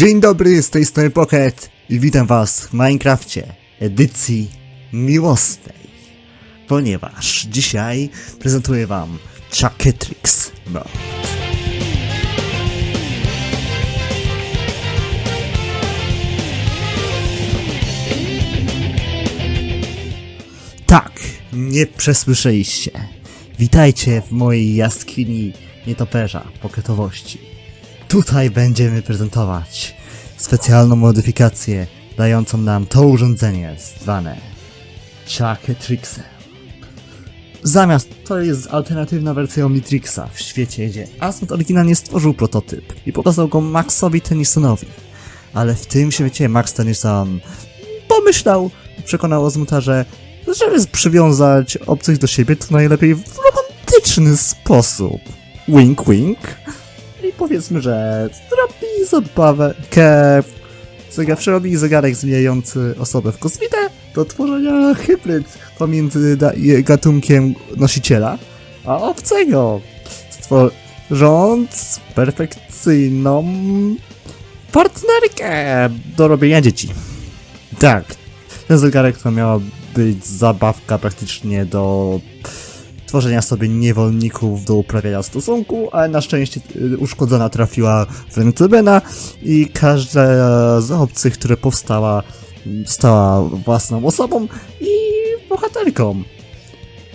Dzień dobry, z tej strony Pocket i witam was w Minecrafcie edycji miłosnej. Ponieważ dzisiaj prezentuję wam Chucketrix Mode. Tak, nie przesłyszeliście. Witajcie w mojej jaskini nietoperza pocketowości. Tutaj będziemy prezentować specjalną modyfikację dającą nam to urządzenie zwane Chucketrixem. Zamiast to jest alternatywna wersja Omnitrixa w świecie, gdzie Asmod oryginalnie stworzył prototyp i pokazał go Maxowi Tennysonowi. Ale w tym świecie Max Tennyson pomyślał, przekonał Osmuta, że żeby przywiązać obcych do siebie, to najlepiej w romantyczny sposób. Wink wink. I powiedzmy, że zegar, przerobi zegarek zmieniający osobę w kosmitę do tworzenia hybryd pomiędzy gatunkiem nosiciela a obcego, stworząc perfekcyjną partnerkę do robienia dzieci. Tak, ten zegarek to miała być zabawka praktycznie do tworzenia sobie niewolników do uprawiania stosunku, ale na szczęście y, uszkodzona trafiła w ręce Bena i każda z obcych, które powstała, stała własną osobą i bohaterką.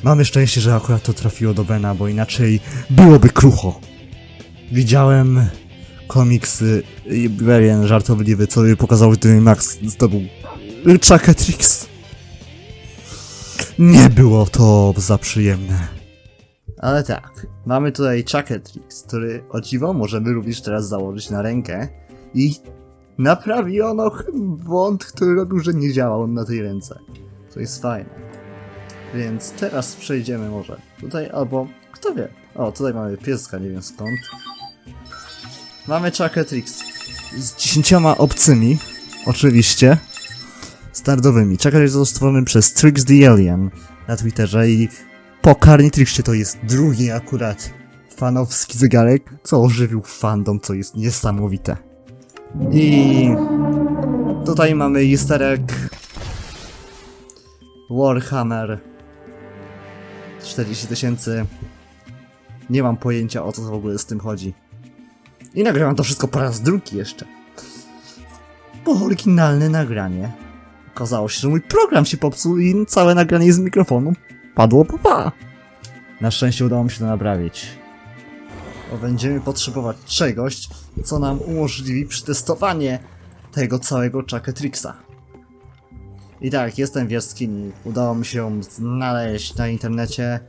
Mamy szczęście, że akurat to trafiło do Bena, bo inaczej byłoby krucho. Widziałem komiksy i pewien żartobliwy, co pokazał, gdy Max zdobył Chucketrix. Nie było to za przyjemne. Ale tak, mamy tutaj Chucketrix, który o dziwo możemy również teraz założyć na rękę i naprawi ono błąd, który robił, że nie działał on na tej ręce. To jest fajne. Więc teraz przejdziemy może tutaj, albo kto wie. O, tutaj mamy pieska, nie wiem skąd. Mamy Chucketrix z dziesięcioma obcymi, oczywiście, standardowymi. Chucketrix został stworzony przez Trix the Alien na Twitterze i po Carnitrixie to jest drugi akurat fanowski zegarek, co ożywił fandom, co jest niesamowite. I tutaj mamy easter egg Warhammer 40 tysięcy. Nie mam pojęcia o co w ogóle z tym chodzi. I nagrywam to wszystko po raz drugi jeszcze. Bo oryginalne nagranie. Okazało się, że mój program się popsuł i całe nagranie z mikrofonu padło po pa. Na szczęście udało mi się to naprawić. Bo będziemy potrzebować czegoś, co nam umożliwi przetestowanie tego całego Chucketrixa. I tak, jestem w jaskini. Udało mi się ją znaleźć na internecie.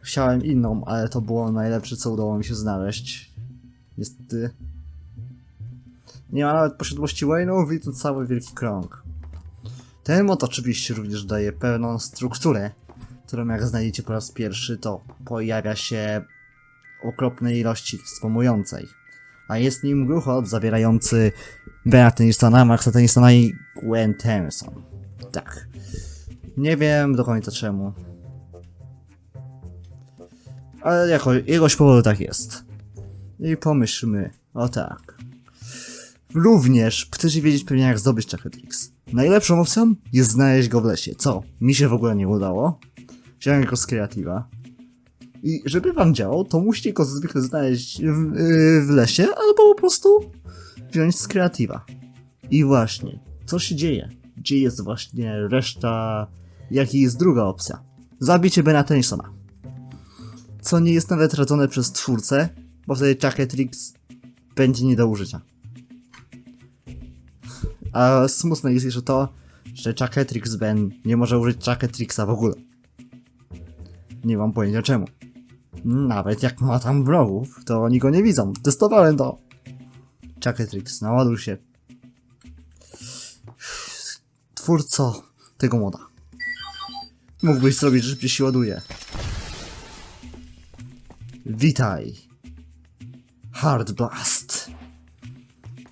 Chciałem inną, ale to było najlepsze, co udało mi się znaleźć. Niestety. Nie ma nawet posiadłości Wayne'ów i to cały wielki krąg. Ten mod oczywiście również daje pełną strukturę, którą jak znajdziecie po raz pierwszy, to pojawia się okropnej ilości wspomującej. A jest nim gruchot zawierający Bena Tennysona, Maxa Tennysona i Gwen Tennyson. Tak. Nie wiem do końca czemu. Ale jako, jegoś powodu tak jest. I pomyślmy, o tak. Również chcecie wiedzieć pewnie jak zdobyć Chucketrix. Najlepszą opcją jest znaleźć go w lesie. Co? Mi się w ogóle nie udało. Wziąłem go z kreatywa. I żeby wam działał, to musicie go zwykle znaleźć w, yy, w lesie, albo po prostu wziąć z kreatywa. I właśnie, co się dzieje? Gdzie jest właśnie reszta... Jaki jest druga opcja? Zabicie Bena Tennysona. Co nie jest nawet radzone przez twórcę, bo wtedy Chucketrix będzie nie do użycia. A smutne jest jeszcze to, że Chucketrix Ben nie może użyć Chucketrixa w ogóle. Nie mam pojęcia czemu. Nawet jak ma tam wrogów, to oni go nie widzą. Testowałem to. Chucketrix, naładuj się. Twórco tego moda. Mógłbyś zrobić, że szybciej się ładuje. Witaj. Hard Blast.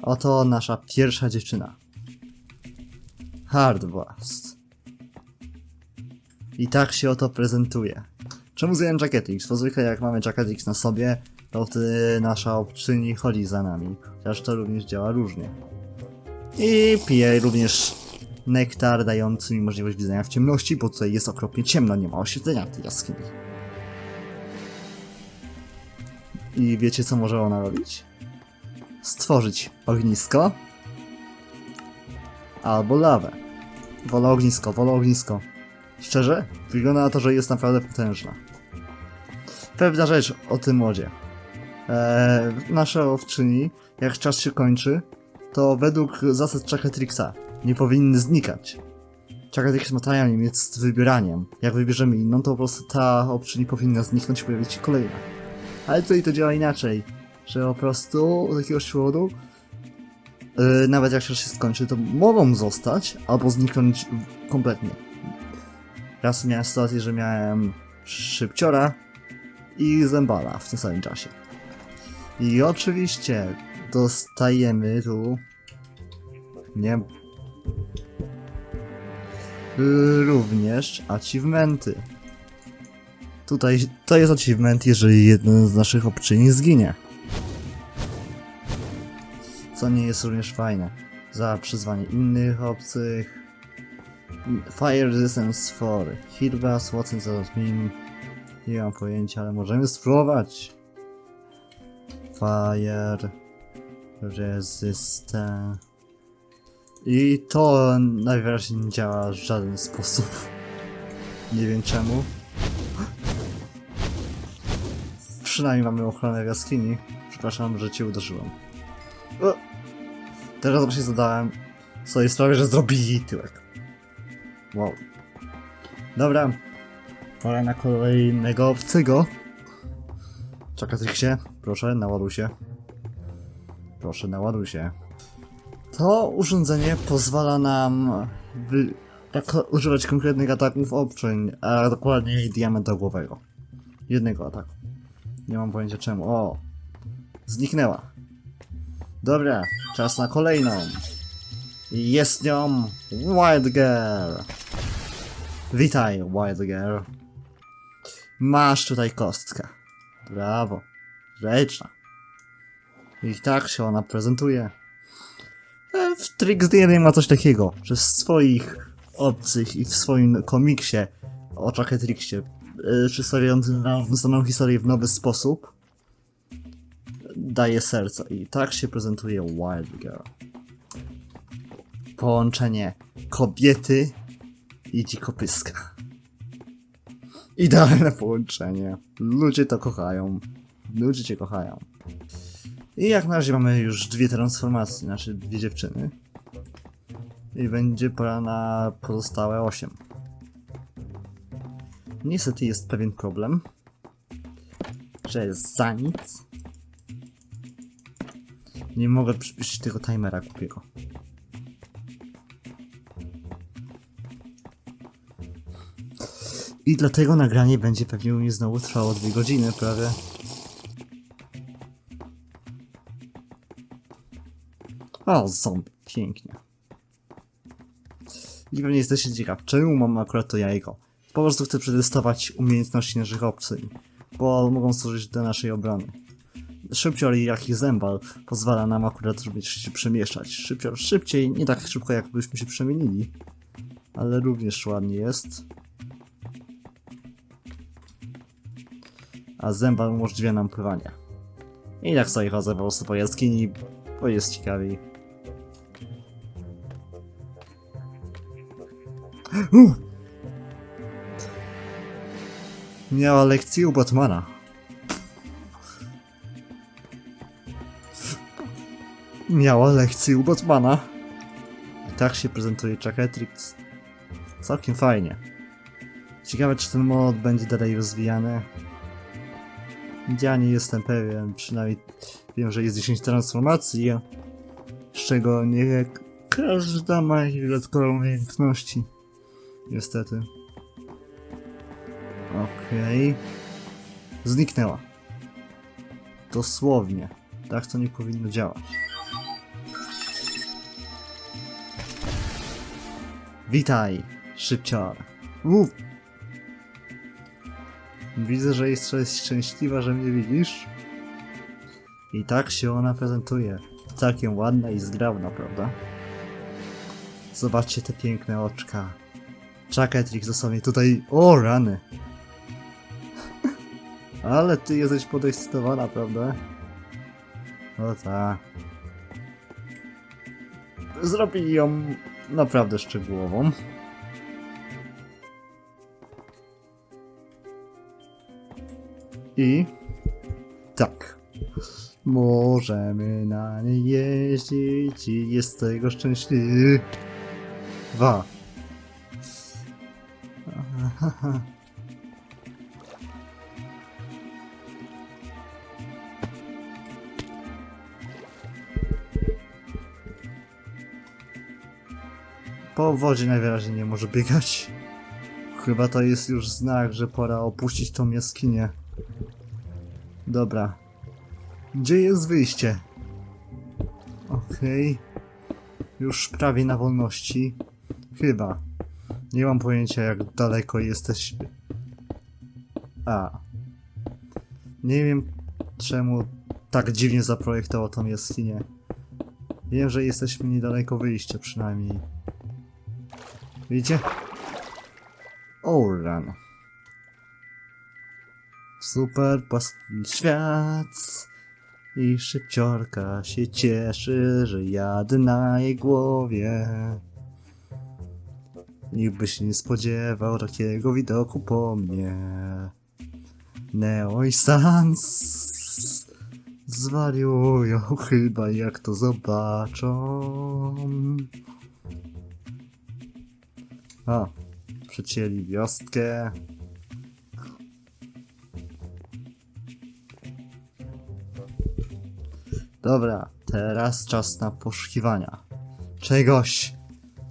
Oto nasza pierwsza dziewczyna. Hard Blast. I tak się oto prezentuje. Czemu zjąłem Jacketrix? Bo zwykle jak mamy Jacketrix na sobie, to wtedy nasza obczyni chodzi za nami, chociaż to również działa różnie. I pije również nektar dający mi możliwość widzenia w ciemności, bo tutaj jest okropnie ciemno, nie ma oświetlenia w tej jaskini. I wiecie co może ona robić? Stworzyć ognisko albo lawę. Wolę ognisko, wolę ognisko. Szczerze, wygląda na to, że jest naprawdę potężna. Pewna rzecz o tym modzie. Eee, nasza owczyni, jak czas się kończy, to według zasad Chakatrixa nie powinny znikać. Chakatrix ma tajemnicę z wybieraniem. Jak wybierzemy inną, to po prostu ta owczyni powinna zniknąć i pojawić się kolejna. Ale tutaj to działa inaczej, że po prostu z jakiegoś powodu Yy, nawet jak się skończy, to mogą zostać albo zniknąć kompletnie. Raz miałem sytuację, że miałem szybciora i zębala w tym samym czasie. I oczywiście dostajemy tu nie również achievementy. Tutaj to jest achievement, jeżeli jeden z naszych obczyni zginie co nie jest również fajne. Za przyzwanie innych obcych. Fire Resistance 4. Hitbass, Watson zaraz mim. Nie mam pojęcia, ale możemy spróbować. Fire Resistance. I to najwyraźniej nie działa w żaden sposób. Nie wiem czemu. Przynajmniej mamy ochronę w jaskini. Przepraszam, że cię uderzyłem. O! Teraz właśnie zadałem sobie sprawę, że zrobili tyłek. Wow. Dobra. Pora na kolejnego obcego. Czakatryksie, proszę, naładuj się. Proszę, naładuj się. To urządzenie pozwala nam wy... tak, używać konkretnych ataków obczyń, a dokładniej diamentowego. Jednego ataku. Nie mam pojęcia czemu. O! Zniknęła. Dobra, czas na kolejną. Jest nią Wild Girl. Witaj, Wild Girl. Masz tutaj kostkę. Brawo. Rzeczna. I tak się ona prezentuje. E, W Trix DNA ma coś takiego, że w swoich obcych i w swoim komiksie o Trixie, e, przedstawiającym nam znaną historię w nowy sposób, daje serca i tak się prezentuje Wild Girl. Połączenie kobiety i dzikopyska. Idealne połączenie. Ludzie to kochają. Ludzie cię kochają. I jak na razie mamy już dwie transformacje, znaczy dwie dziewczyny. I będzie pora na pozostałe osiem. Niestety jest pewien problem, że za nic nie mogę przyspieszyć tego timera głupiego. I dlatego nagranie będzie pewnie u mnie znowu trwało dwie godziny prawie. O, zombie, pięknie. I pewnie jesteście ciekaw, czemu mam akurat to jajko. Po prostu chcę przetestować umiejętności naszych obcyń, bo mogą służyć do naszej obrony. Szybcior jak i zębal pozwala nam akurat żeby się przemieszczać. Szybcior szybciej, nie tak szybko jakbyśmy się przemienili, ale również ładnie jest. A zębal umożliwia nam pływanie. I tak sobie chodzę po prostu po jaskini, bo jest ciekawiej. Uh! Miała lekcję u Batmana. Miała lekcję u Batmana. I tak się prezentuje Chakatrix. Całkiem fajnie. Ciekawe, czy ten mod będzie dalej rozwijany. Ja nie jestem pewien, przynajmniej wiem, że jest 10 transformacji, z czego nie każda ma jakieś dodatkowe umiejętności. Niestety. Okej. Zniknęła. Dosłownie. Tak to nie powinno działać. Witaj, szybcior. Uf. Widzę, że jesteś szczęśliwa, że mnie widzisz. I tak się ona prezentuje. Całkiem ładna i zgrabna, prawda? Zobaczcie te piękne oczka. Chucketrix dosłownie tutaj... O, rany! Ale ty jesteś podekscytowana, prawda? O tak. Zrobili ją naprawdę szczegółową. I tak. Możemy na niej jeździć i jest tego szczęśliwa. Po wodzie najwyraźniej nie może biegać. Chyba to jest już znak, że pora opuścić tą jaskinię. Dobra. Gdzie jest wyjście? Okej. Już prawie na wolności. Chyba. Nie mam pojęcia jak daleko jesteśmy. A. Nie wiem czemu tak dziwnie zaprojektował tą jaskinię. Wiem, że jesteśmy niedaleko wyjścia przynajmniej. Widzicie? Oh, run. Super płaski świat i szybciorka się cieszy, że jadę na jej głowie. Nikt by się nie spodziewał takiego widoku po mnie. Neo i Sans zwariują chyba jak to zobaczą. A, przecięli wiostkę. Dobra, teraz czas na poszukiwania. Czegoś,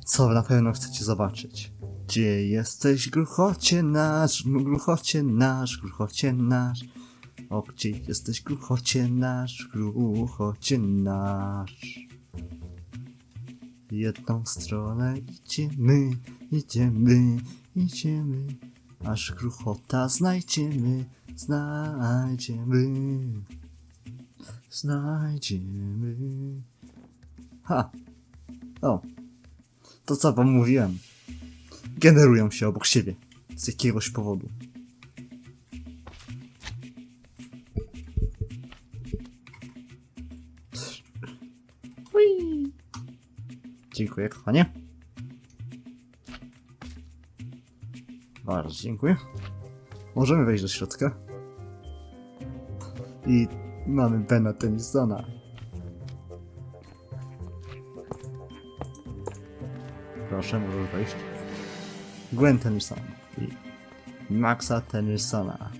co na pewno chcecie zobaczyć. Gdzie jesteś, gruchocie nasz, gruchocie nasz, gruchocie nasz? O, gdzie jesteś, gruchocie nasz, gruchocie nasz? Jedną stronę idziemy, idziemy, idziemy, aż gruchota znajdziemy, znajdziemy, znajdziemy. Ha! O! To co wam mówiłem? Generują się obok siebie. Z jakiegoś powodu. Dziękuję, kochanie. Bardzo dziękuję. Możemy wejść do środka. I mamy Bena Tennisona. Proszę, możesz wejść. Gwen Tennyson i Maxa Tennysona.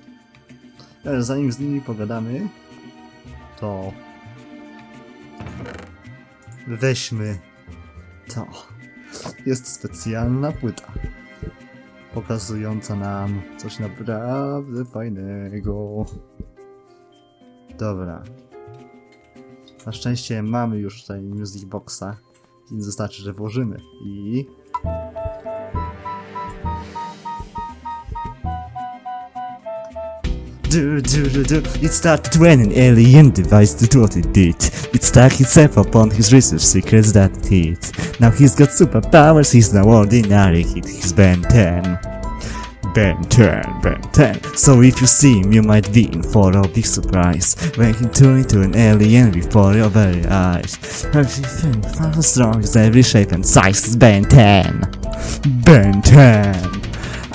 Ale zanim z nimi pogadamy, to weźmy to. Jest specjalna płyta pokazująca nam coś naprawdę fajnego. Dobra. Na szczęście mamy już tutaj Music Boxa, więc wystarczy, że włożymy i... Do, do, do, do. It started when an alien device did what it. It stuck itself upon his research secrets that it. Now he's got superpowers, he's no ordinary he's Ben 10. Ben 10, Ben 10. So if you see him, you might be in for a big surprise. When he turned into an alien before your very eyes. Everything strong as every shape and size is Ben 10. Ben 10.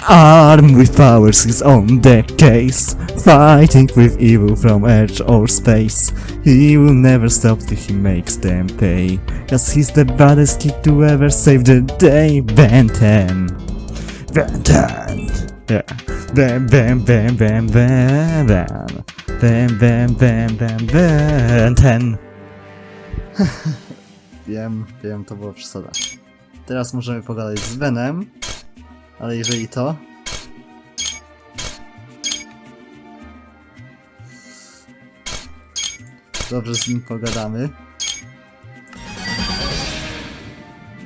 Armed with powers his own deck case, fighting with evil from Earth or space. He will never stop till he makes them pay. Cause he's the baddest kid to ever save the day. Ben 10. Ben 10. Yeah. Ben, ben, ben, ben, ben, ben. Ben, ben, ben, ben, ben, 10. wiem, wiem, to była przesada. Teraz możemy pogadać z Venem. Ale jeżeli to... Dobrze z nim pogadamy.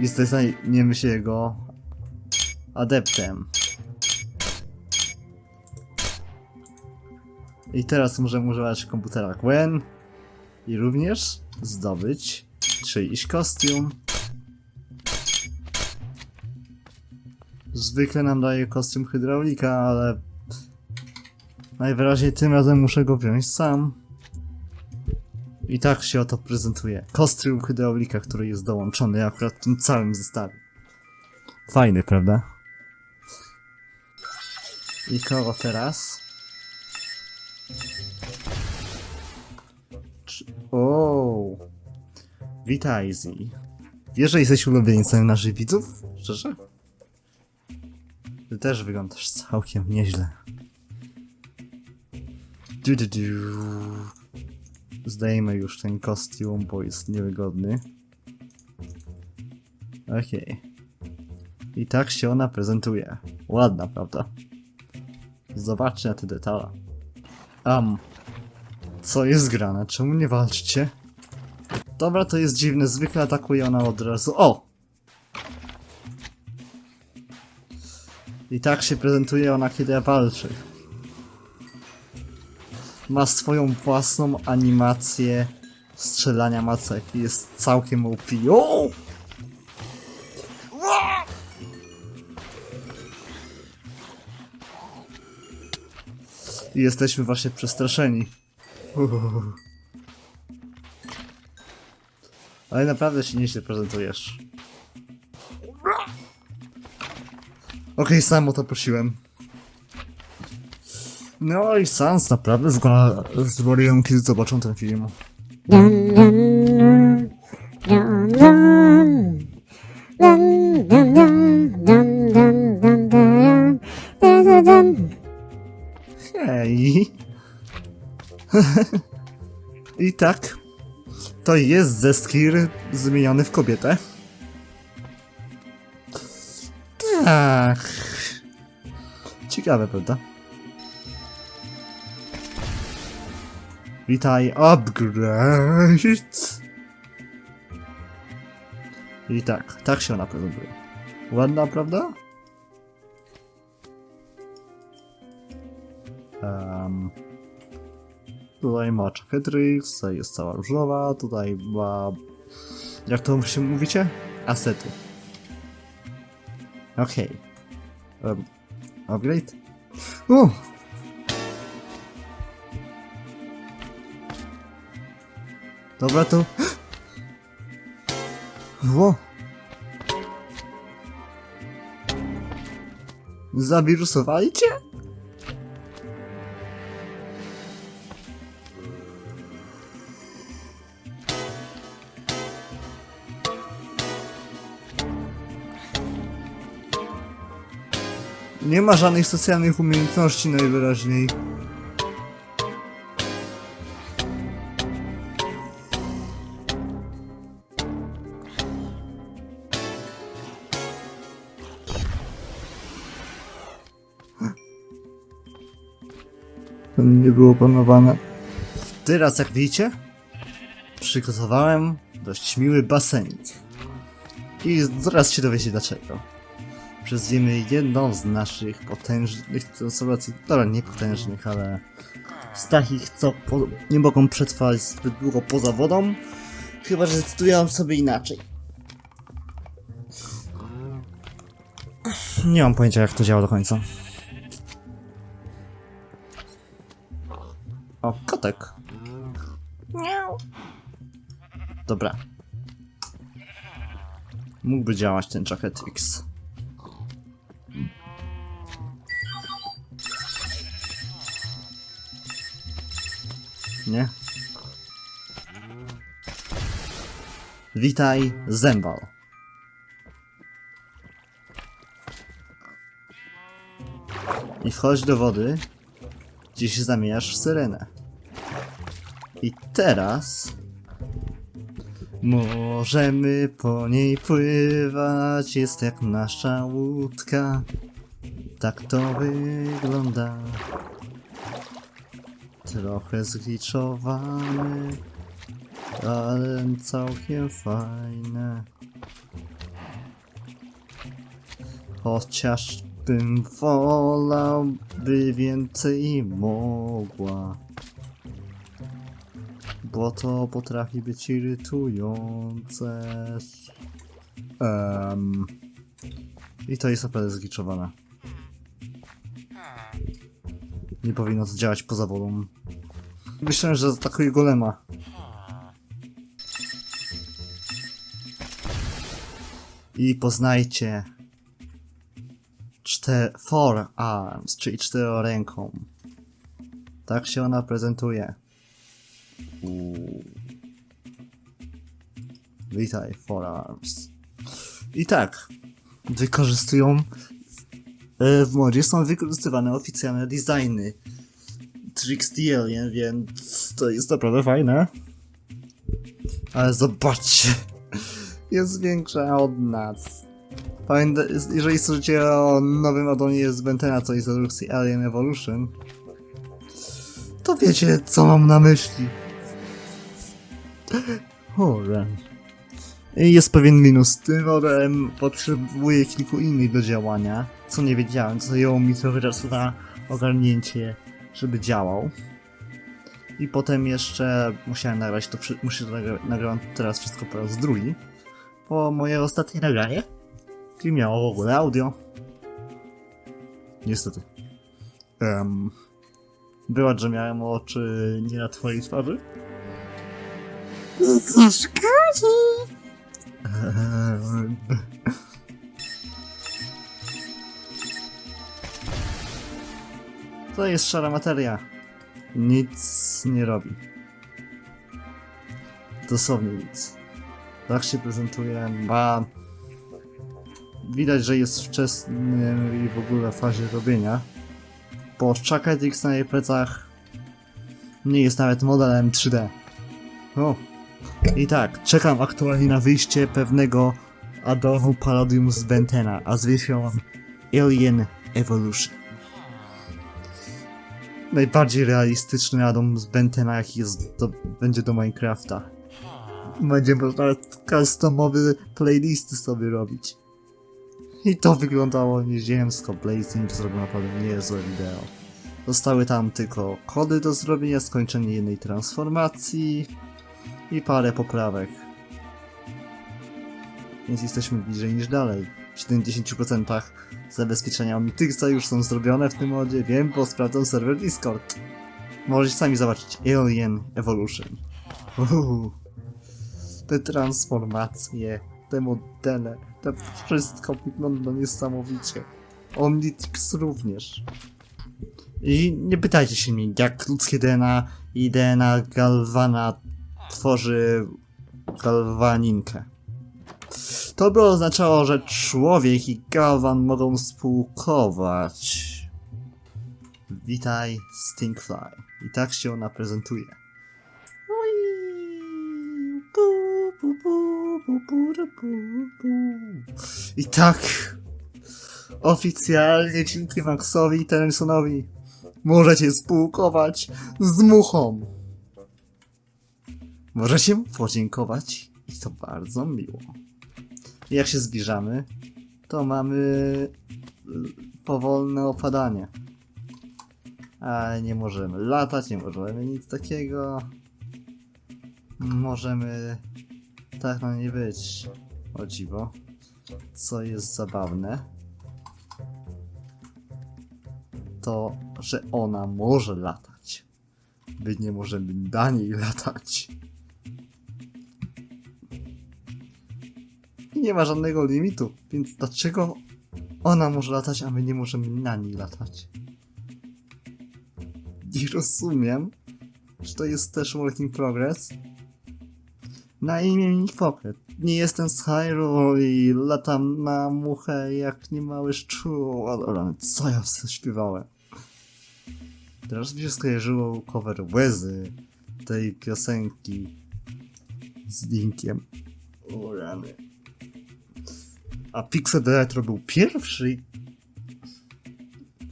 I staniemy się jego adeptem. I teraz możemy używać komputera Gwen. I również zdobyć czyjś kostium. Zwykle nam daje kostium hydraulika, ale najwyraźniej tym razem muszę go wziąć sam. I tak się oto prezentuje. Kostium hydraulika, który jest dołączony akurat w tym całym zestawie. Fajny, prawda? I kogo teraz? O, Witaj, Zi. Wiesz, że jesteś ulubieńcem naszych widzów? Szczerze? Ty też wyglądasz całkiem nieźle. Du, du, du. Zdejmę już ten kostium, bo jest niewygodny. Okej. I tak się ona prezentuje. Ładna, prawda? Zobaczcie na te detale. Am. Co jest grane? Czemu nie walczycie? Dobra, to jest dziwne. Zwykle atakuje ona od razu. O! I tak się prezentuje ona, kiedy walczy. Ma swoją własną animację strzelania macek. Jest całkiem OP. I jesteśmy właśnie przestraszeni. Ale naprawdę się nieźle prezentujesz. Okej, sam o to prosiłem. No i Sans naprawdę wygląda zwoliłem, kiedy zobaczą ten film. Dun dun dun dun dun dun dun dun dun dun dun dun dun dun Hej. I tak. To jest Zeskir zmieniony w kobietę. Tak. Ciekawe, prawda? Witaj, upgrade. I tak, tak się ona prezentuje. Ładna, prawda? Um, tutaj ma Chaketrix, tutaj jest cała różowa, tutaj ma... Jak to się mówicie? Asety. Okej. Um, upgrade? O! Dobra, to... Wo! Zawirusowali cię? Nie ma żadnych socjalnych umiejętności najwyraźniej. To nie było planowane. Teraz, jak widzicie, przygotowałem dość miły basenik. I zaraz się dowiecie dlaczego przezwiemy jedną z naszych potężnych transformacji, dobra, nie potężnych, ale z takich, co po, nie mogą przetrwać zbyt długo poza wodą, chyba, że zdecydują sobie inaczej. Nie mam pojęcia, jak to działa do końca. O, kotek. Dobra. Mógłby działać ten Jacket X. Nie? Witaj, Zembal. I wchodź do wody, gdzie się zamieniasz w syrenę. I teraz... Możemy po niej pływać, jest jak nasza łódka. Tak to wygląda. Trochę zgliczowane, ale całkiem fajne. Chociaż bym wolał, by więcej mogła. Bo to potrafi być irytujące. Um, I to jest naprawdę zgliczowane. Nie powinno to działać poza wodą. Myślałem, że zaatakuje golema. I poznajcie czter four arms, czyli czteroręką. Tak się ona prezentuje. Uuu. Witaj, four arms. I tak, wykorzystują e, w modzie są wykorzystywane oficjalne designy Trix the Alien, więc to jest naprawdę fajne. Ale zobaczcie, jest większa od nas. Pamięta, jeżeli słyszycie o nowym adonie z Bentena, co jest produkcji Alien Evolution, to wiecie, co mam na myśli. I Jest pewien minus. Tym rodem potrzebuję kilku innych do działania, co nie wiedziałem, co zajęło mi trochę czasu na ogarnięcie, żeby działał. I potem jeszcze musiałem nagrać to, muszę to nagra- nagrałem teraz wszystko po raz drugi, bo moje ostatnie nagranie nie miało w ogóle audio. Niestety. Um, była, że miałem oczy nie na twojej twarzy. Nie szkodzi. Eee, To jest szara materia. Nic nie robi. Dosłownie nic. Tak się prezentuje, ma... Widać, że jest w wczesnym i w ogóle fazie robienia. Bo Chakadix na jej plecach nie jest nawet modelem 3D. O, i tak, czekam aktualnie na wyjście pewnego addonu Palladium z Bentena, a się on Alien Evolution. Najbardziej realistyczny addon z Bentena, jaki jest do, będzie do Minecrafta. Będzie można customowe playlisty sobie robić. I to wyglądało nieziemsko. Blazing zrobił naprawdę niezłe wideo. Zostały tam tylko kody do zrobienia, skończenie jednej transformacji, i parę poprawek. Więc jesteśmy bliżej niż dalej. W 70% zabezpieczenia Omnityxa już są zrobione w tym modzie, wiem, bo sprawdzam serwer Discord. Możecie sami zobaczyć Alien Evolution. Uuu. Te transformacje, te modele, to wszystko wygląda niesamowicie. Omnitrix również. I nie pytajcie się mnie, jak ludzkie DNA i DNA Galvana tworzy galwaninkę. To by oznaczało, że człowiek i galwan mogą spółkować. Witaj, Stinkfly. I tak się ona prezentuje. I tak, oficjalnie dzięki Maxowi i Tennysonowi możecie spółkować z muchą. Możecie mu podziękować i to bardzo miło. Jak się zbliżamy, to mamy y, powolne opadanie. Ale nie możemy latać, nie możemy nic takiego. Możemy tak na nie być. O dziwo. Co jest zabawne, to, że ona może latać. My nie możemy na niej latać. Nie ma żadnego limitu, więc dlaczego ona może latać, a my nie możemy na niej latać? Nie rozumiem, czy to jest też work in progress. Na imię mi Pocket. Nie jestem z Hyrule i latam na muchę jak niemały szczur. Co ja śpiewałem? Teraz mi się skojarzyło cover Łezy tej piosenki z Linkiem. O rany. A Pixel Retro był pierwszy.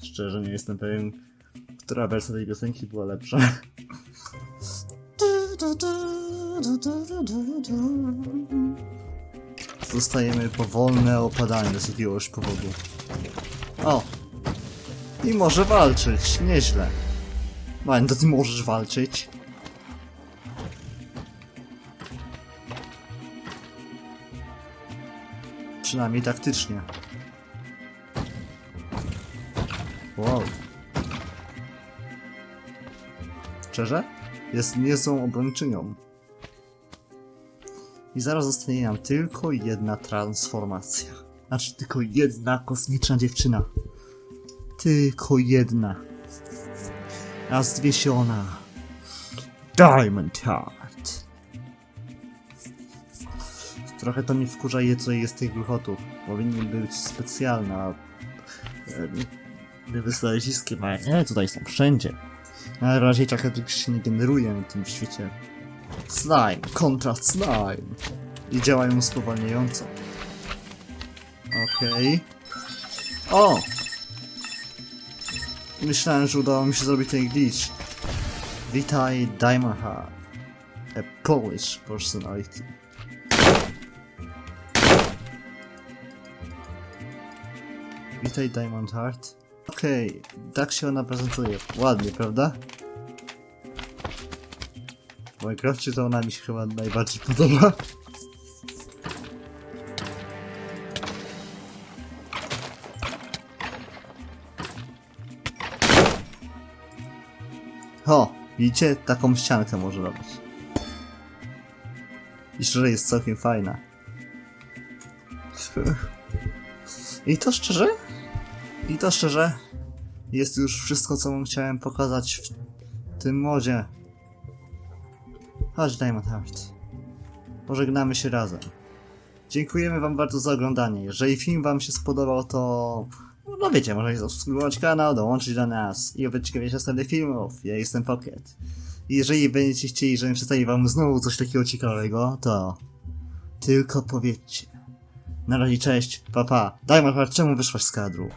Szczerze nie jestem pewien, która wersja tej piosenki była lepsza. Dostajemy powolne opadanie z jakiegoś powodu. O! I może walczyć, nieźle. Mań, to ty możesz walczyć. Przynajmniej taktycznie. Wow. Szczerze? Jest niezłą obrończynią. I zaraz zostanie nam tylko jedna transformacja. Znaczy tylko jedna kosmiczna dziewczyna. Tylko jedna. A zwie się ona Diamond Heart. Trochę to mnie wkurza je, co jest tych gluchotów. Powinny być specjalne, a by wysłać ziskiem, ale nie, tutaj są wszędzie. Na razie tych się nie generuje na tym świecie. Slime, kontra slime. I działają spowalniająco. Okej. O! Myślałem, że udało mi się zrobić ten glitch. Witaj, Heart. A Polish personality. Witaj, Diamond Heart. Okej, tak się ona prezentuje. Ładnie, prawda? W Minecrafcie to ona mi się chyba najbardziej podoba. O, widzicie? Taką ściankę może robić. I szczerze jest całkiem fajna. I to szczerze? I to szczerze? Jest już wszystko, co wam chciałem pokazać w tym modzie. Chodź, Diamond Heart. Pożegnamy się razem. Dziękujemy wam bardzo za oglądanie. Jeżeli film wam się spodobał, to... No wiecie, możecie zasubskrybować kanał, dołączyć do nas i być ciekawi następnych filmów. Ja jestem Pocket. Jeżeli będziecie chcieli, żebym przedstawił wam znowu coś takiego ciekawego, to... Tylko powiedzcie. Na razie cześć, papa. Pa. Diamond Heart, czemu wyszłaś z kadru?